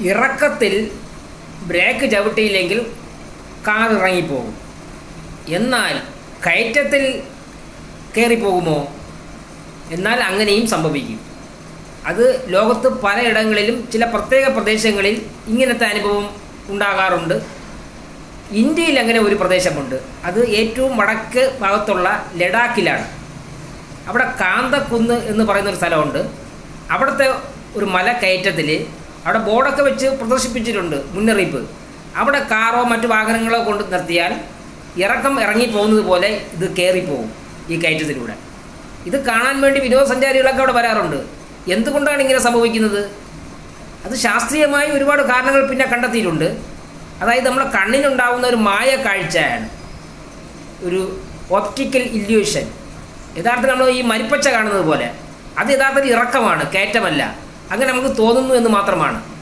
ഇറക്കത്തിൽ break ചവിട്ടിയില്ലെങ്കിൽ car ഇറങ്ങിപ്പോകും. എന്നാൽ കയറ്റത്തിൽ കയറിപ്പോകുമോ? എന്നാൽ അങ്ങനെയും സംഭവിക്കും. അത് ലോകത്ത് പലയിടങ്ങളിലും ചില പ്രത്യേക പ്രദേശങ്ങളിൽ ഇങ്ങനത്തെ അനുഭവം ഉണ്ടാകാറുണ്ട്. ഇന്ത്യയിൽ അങ്ങനെ ഒരു പ്രദേശമുണ്ട്. അത് ഏറ്റവും വടക്ക് ഭാഗത്തുള്ള ലഡാക്കിലാണ്. അവിടെ കാന്തക്കുന്ന് എന്ന് പറയുന്നൊരു സ്ഥലമുണ്ട്. അവിടുത്തെ ഒരു മല കയറ്റത്തിൽ അവിടെ ബോർഡൊക്കെ വെച്ച് പ്രദർശിപ്പിച്ചിട്ടുണ്ട് മുന്നറിയിപ്പ്. അവിടെ കാറോ മറ്റു വാഹനങ്ങളോ കൊണ്ട് നിർത്തിയാൽ ഇറക്കം ഇറങ്ങി പോകുന്നത് പോലെ ഇത് കയറിപ്പോകും ഈ കയറ്റത്തിലൂടെ. ഇത് കാണാൻ വേണ്ടി വിനോദസഞ്ചാരികളൊക്കെ അവിടെ വരാറുണ്ട്. എന്തുകൊണ്ടാണ് ഇങ്ങനെ സംഭവിക്കുന്നത്? അത് ശാസ്ത്രീയമായി ഒരുപാട് കാരണങ്ങൾ പിന്നെ കണ്ടെത്തിയിട്ടുണ്ട്. അതായത് നമ്മുടെ കണ്ണിനുണ്ടാകുന്ന ഒരു മായ കാഴ്ചയാണ്. ഒരു ഓപ്റ്റിക്കൽ ഇല്യൂഷൻ. യഥാർത്ഥത്തിൽ നമ്മൾ ഈ മരിപ്പച്ച കാണുന്നത് പോലെ. അത് യഥാർത്ഥത്തിൽ ഇറക്കമാണ് കയറ്റമല്ല. അങ്ങനെ നമുക്ക് തോന്നുന്നു എന്ന് മാത്രമാണ്.